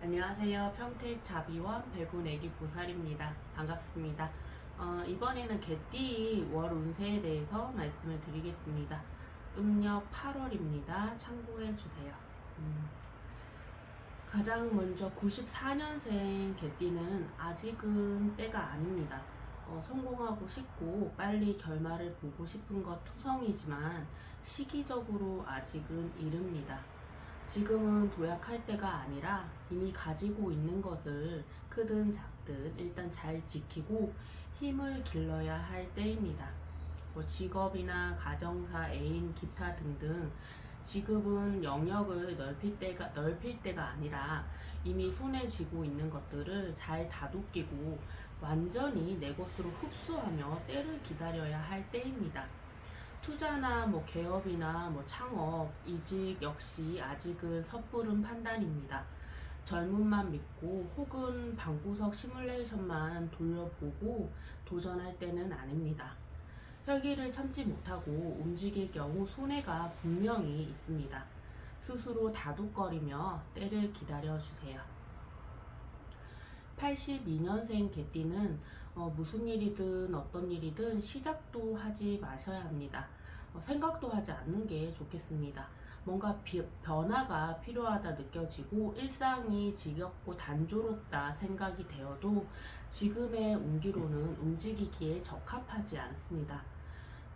안녕하세요. 평택 자비원 배군 애기 보살입니다. 반갑습니다. 어, 이번에는 개띠 월 운세에 대해서 말씀을 드리겠습니다. 음력 8월입니다. 참고해 주세요. 음, 가장 먼저 94년생 개띠는 아직은 때가 아닙니다. 어, 성공하고 싶고 빨리 결말을 보고 싶은 것 투성이지만 시기적으로 아직은 이릅니다. 지금은 도약할 때가 아니라 이미 가지고 있는 것을 크든 작든 일단 잘 지키고 힘을 길러야 할 때입니다. 뭐 직업이나 가정사, 애인, 기타 등등 지금은 영역을 넓힐 때가 넓힐 때가 아니라 이미 손에 쥐고 있는 것들을 잘 다독이고 완전히 내 것으로 흡수하며 때를 기다려야 할 때입니다. 투자나 뭐 개업이나 뭐 창업, 이직 역시 아직은 섣부른 판단입니다. 젊음만 믿고 혹은 방구석 시뮬레이션만 돌려보고 도전할 때는 아닙니다. 혈기를 참지 못하고 움직일 경우 손해가 분명히 있습니다. 스스로 다독거리며 때를 기다려 주세요. 82년생 개띠는 어, 무슨 일이든 어떤 일이든 시작도 하지 마셔야 합니다. 어, 생각도 하지 않는 게 좋겠습니다. 뭔가 비- 변화가 필요하다 느껴지고 일상이 지겹고 단조롭다 생각이 되어도 지금의 운기로는 움직이기에 적합하지 않습니다.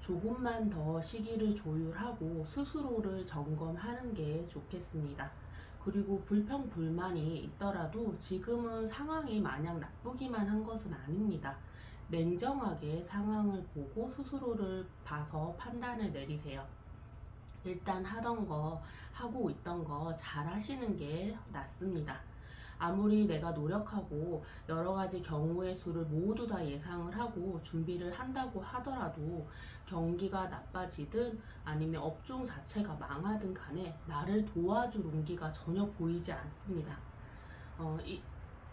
조금만 더 시기를 조율하고 스스로를 점검하는 게 좋겠습니다. 그리고 불평 불만이 있더라도 지금은 상황이 마냥 나쁘기만 한 것은 아닙니다. 냉정하게 상황을 보고 스스로를 봐서 판단을 내리세요. 일단 하던 거, 하고 있던 거 잘 하시는 게 낫습니다. 아무리 내가 노력하고 여러 가지 경우의 수를 모두 다 예상을 하고 준비를 한다고 하더라도 경기가 나빠지든 아니면 업종 자체가 망하든 간에 나를 도와줄 운기가 전혀 보이지 않습니다. 어, 이,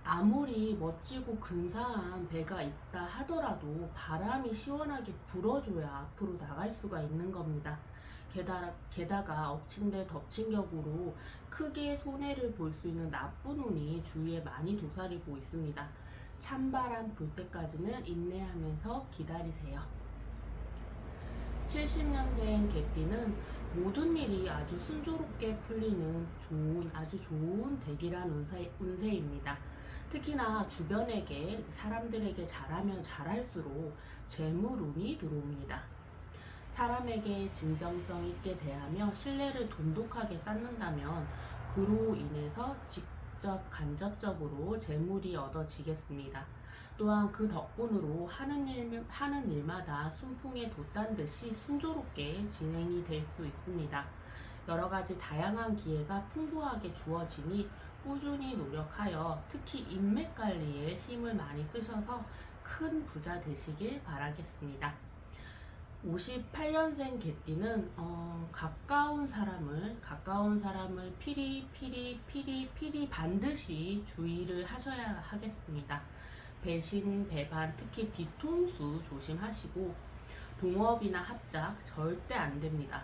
아무리 멋지고 근사한 배가 있다 하더라도 바람이 시원하게 불어줘야 앞으로 나갈 수가 있는 겁니다. 게다가, 게다가 엎친 데 덮친 격으로 크게 손해를 볼 수 있는 나쁜 운이 주위에 많이 도사리고 있습니다. 찬바람 불 때까지는 인내하면서 기다리세요. 70년생 개띠는 모든 일이 아주 순조롭게 풀리는 좋은, 아주 좋은 대기란 운세, 운세입니다. 특히나 주변에게, 사람들에게 잘하면 잘할수록 재물운이 들어옵니다. 사람에게 진정성 있게 대하며 신뢰를 돈독하게 쌓는다면 그로 인해서 직접 간접적으로 재물이 얻어지겠습니다. 또한 그 덕분으로 하는 일 하는 일마다 순풍에 돛단 듯이 순조롭게 진행이 될 수 있습니다. 여러 가지 다양한 기회가 풍부하게 주어지니 꾸준히 노력하여 특히 인맥 관리에 힘을 많이 쓰셔서 큰 부자 되시길 바라겠습니다. 58년생 개띠는 어, 가까운 사람을 가까운 사람을 피리 피리 피리 피리 반드시 주의를 하셔야 하겠습니다. 배신 배반 특히 뒤통수 조심하시고 동업이나 합작 절대 안 됩니다.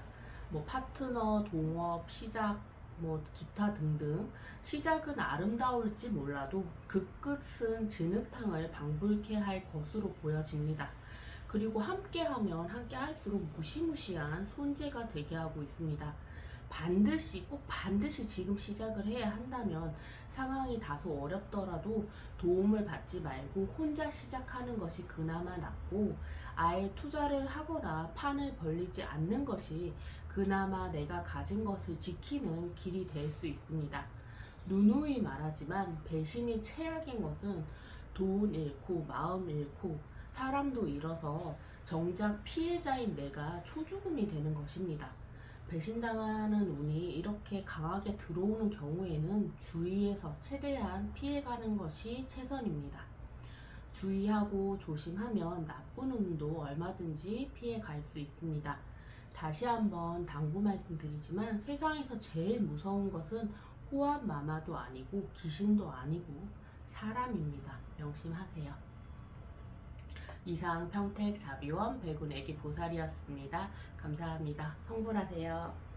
뭐 파트너 동업 시작 뭐 기타 등등 시작은 아름다울지 몰라도 그 끝은 진흙탕을 방불케 할 것으로 보여집니다. 그리고 함께하면 함께할수록 무시무시한 손재가 되게 하고 있습니다. 반드시 꼭 반드시 지금 시작을 해야 한다면 상황이 다소 어렵더라도 도움을 받지 말고 혼자 시작하는 것이 그나마 낫고 아예 투자를 하거나 판을 벌리지 않는 것이 그나마 내가 가진 것을 지키는 길이 될 수 있습니다. 누누이 말하지만 배신이 최악인 것은 돈 잃고 마음 잃고 사람도 잃어서 정작 피해자인 내가 초죽음이 되는 것입니다. 배신당하는 운이 이렇게 강하게 들어오는 경우에는 주의해서 최대한 피해가는 것이 최선입니다. 주의하고 조심하면 나쁜 운도 얼마든지 피해갈 수 있습니다. 다시 한번 당부 말씀드리지만 세상에서 제일 무서운 것은 호환 마마도 아니고 귀신도 아니고 사람입니다. 명심하세요. 이상 평택 자비원 백운 애기 보살이었습니다. 감사합니다. 성불하세요.